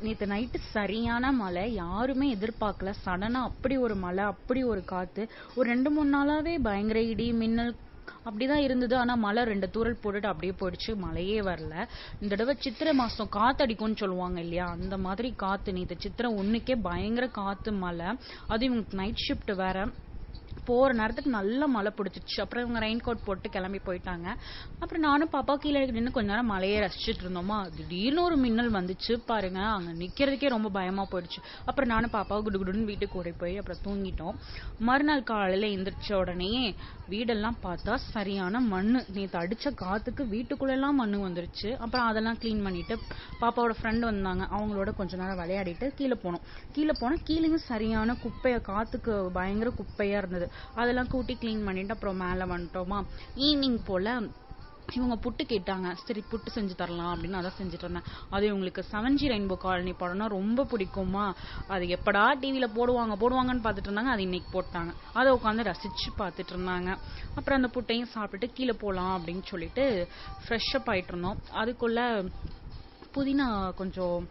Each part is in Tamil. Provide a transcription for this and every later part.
நேற்று நைட்டு சரியான மழை யாருமே எதிர்பார்க்கல. சடனாக அப்படி ஒரு மழை அப்படி ஒரு காற்று ஒரு ரெண்டு மூணு நாளாகவே பயங்கர இடி மின்னல் அப்படிதான் இருந்தது. ஆனா மழை ரெண்டு தூரல் போட்டுட்டு அப்படியே போயிடுச்சு. மழையே வரல. இந்த தடவை சித்திரை மாசம் காத்தடிக்கும்னு சொல்லுவாங்க இல்லையா? அந்த மாதிரி காத்து நேற்று சித்திரை ஒண்ணுக்கே பயங்கர காத்து மழை. அது இவங்களுக்கு நைட் ஷிஃப்ட் வேற. போகிற நேரத்துக்கு நல்ல மழை பிடிச்சிச்சு அப்புறம் இவங்க ரெயின் கோட் போட்டு கிளம்பி போயிட்டாங்க. அப்புறம் நானும் பாப்பா கீழே நின்று கொஞ்ச நேரம் மழையை ரசிச்சுட்டு இருந்தோமா? திடீர்னு ஒரு மின்னல் வந்துச்சு. பாருங்க அங்கே நிற்கிறதுக்கே ரொம்ப பயமா போயிடுச்சு. அப்புறம் நானும் பாப்பாவை குடு குடுன்னு வீட்டுக்கு ஓடி போய் அப்புறம் தூங்கிட்டோம். மறுநாள் காலையில் எந்திரிச்ச உடனே வீடெல்லாம் பார்த்தா சரியான மண் நேற்று அடித்த காத்துக்கு வீட்டுக்குள்ளெல்லாம் மண் வந்துருச்சு. அப்புறம் அதெல்லாம் க்ளீன் பண்ணிட்டு பாப்பாவோட ஃப்ரெண்டு வந்தாங்க. அவங்களோட கொஞ்ச நேரம் விளையாடிட்டு கீழே போனோம். கீழே போனால் கீழேயும் சரியான குப்பையை காத்துக்கு பயங்கர குப்பையாக இருந்தது. அதெல்லாம் கூட்டி க்ளீன் பண்ணிட்டு அப்புறம் மேலே வந்துட்டோமா? ஈவினிங் போல் இவங்க புட்டு கேட்டாங்க. சரி புட்டு செஞ்சு தரலாம் அப்படின்னு அதான் செஞ்சுட்டு இருந்தேன். அது இவங்களுக்கு செவன்ஜி ரெயின்போ காலனி படம்னா ரொம்ப பிடிக்குமா அது எப்படா டிவியில் போடுவாங்க போடுவாங்கன்னு பார்த்துட்டு இருந்தாங்க. அது இன்னைக்கு போட்டாங்க. அதை உட்காந்து ரசிச்சு பார்த்துட்டு இருந்தாங்க. அப்புறம் அந்த புட்டையும் சாப்பிட்டுட்டு கீழே போகலாம் அப்படின்னு சொல்லிட்டு ஃப்ரெஷ்ஷப் ஆகிட்டு இருந்தோம். அதுக்குள்ளே புதினா கொஞ்சம்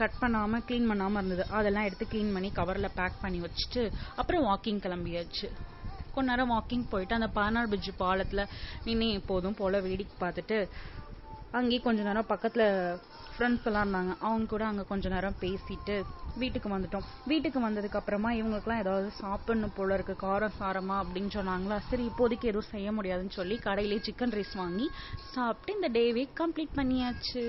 கட் பண்ணாம க்ளீன் பண்ணாம இருந்தது. அதெல்லாம் எடுத்து க்ளீன் பண்ணி கவர்ல பேக் பண்ணி வச்சுட்டு அப்புறம் வாக்கிங் கிளம்பியாச்சு. கொஞ்ச நேரம் வாக்கிங் போயிட்டு அந்த பதினாறு பிரிட்ஜ் பாலத்துல நின்று எப்போதும் போல வேடிக்கை பார்த்துட்டு அங்கேயே கொஞ்ச நேரம் பக்கத்துல ஃப்ரெண்ட்ஸ் எல்லாம் இருந்தாங்க. அவங்க கூட அங்க கொஞ்ச நேரம் பேசிட்டு வீட்டுக்கு வந்துட்டோம். வீட்டுக்கு வந்ததுக்கு அப்புறமா இவங்களுக்குலாம் ஏதாவது சாப்பிடணும் போல இருக்கு காரம் சாரமா அப்படின்னு சொன்னாங்களா? சரி இப்போதைக்கு எதுவும் செய்ய முடியாதுன்னு சொல்லி கடையிலேயே சிக்கன் ரைஸ் வாங்கி சாப்பிட்டு இந்த டேவே கம்ப்ளீட் பண்ணியாச்சு.